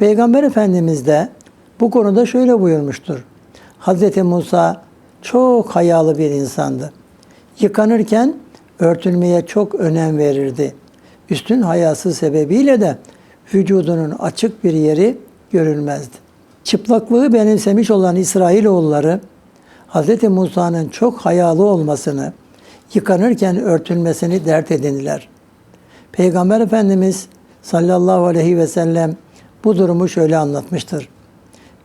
Peygamber Efendimiz de bu konuda şöyle buyurmuştur. Hz. Musa çok hayalı bir insandı. Yıkanırken örtülmeye çok önem verirdi. Üstün hayası sebebiyle de vücudunun açık bir yeri görülmezdi. Çıplaklığı benimsemiş olan İsrailoğulları Hz. Musa'nın çok hayalı olmasını, yıkanırken örtülmesini dert edindiler. Peygamber Efendimiz sallallahu aleyhi ve sellem bu durumu şöyle anlatmıştır.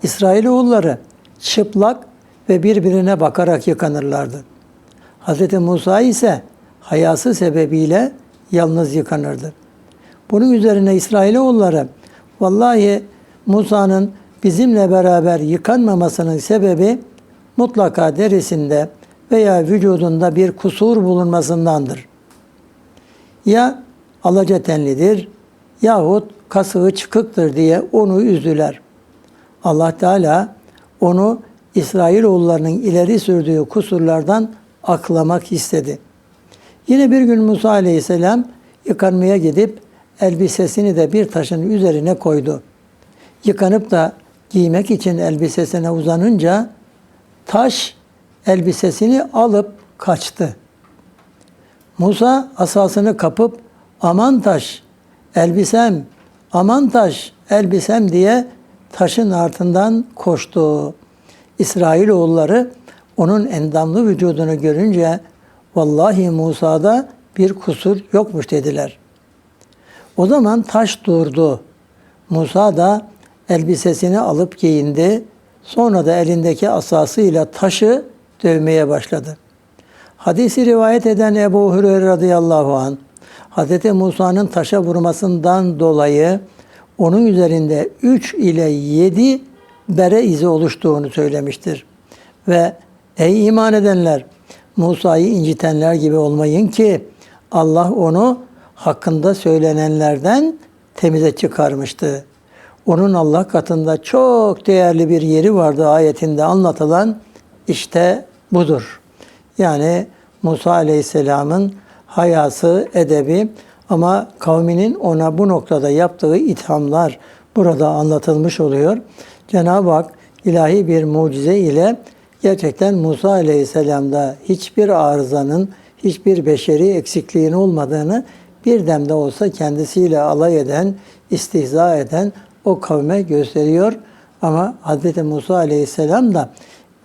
İsrailoğulları çıplak ve birbirine bakarak yıkanırlardı. Hz. Musa ise hayası sebebiyle yalnız yıkanırdı. Bunun üzerine İsrailoğulları vallahi Musa'nın bizimle beraber yıkanmamasının sebebi mutlaka derisinde veya vücudunda bir kusur bulunmasındandır. Ya alaca tenlidir yahut kasığı çıkıktır diye onu üzdüler. Allah Teala onu İsrailoğullarının ileri sürdüğü kusurlardan aklamak istedi. Yine bir gün Musa Aleyhisselam yıkanmaya gidip elbisesini de bir taşın üzerine koydu. Yıkanıp da giymek için elbisesine uzanınca taş elbisesini alıp kaçtı. Musa asasını kapıp aman taş elbisem, aman taş elbisem diye taşın ardından koştu. İsrailoğulları onun endamlı vücudunu görünce vallahi Musa'da bir kusur yokmuş dediler. O zaman taş durdu. Musa da elbisesini alıp giyindi. Sonra da elindeki asasıyla taşı dövmeye başladı. Hadisi rivayet eden Ebu Hureyre radıyallahu an Hz. Musa'nın taşa vurmasından dolayı onun üzerinde 3 ile 7 bere izi oluştuğunu söylemiştir. Ve ey iman edenler Musa'yı incitenler gibi olmayın ki Allah onu hakkında söylenenlerden temize çıkarmıştı. Onun Allah katında çok değerli bir yeri vardı ayetinde anlatılan işte budur. Yani Musa Aleyhisselam'ın hayası, edebi ama kavminin ona bu noktada yaptığı ithamlar burada anlatılmış oluyor. Cenab-ı Hak ilahi bir mucize ile gerçekten Musa Aleyhisselam'da hiçbir arızanın, hiçbir beşeri eksikliğin olmadığını bir demde olsa kendisiyle alay eden, istihza eden o kavme gösteriyor. Ama Hz. Musa Aleyhisselam da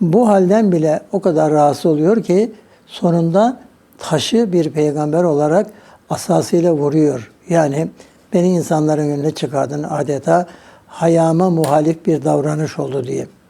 bu halden bile o kadar rahatsız oluyor ki sonunda taşı bir peygamber olarak asasıyla vuruyor. Yani beni insanların önüne çıkardın adeta hayama muhalif bir davranış oldu diye.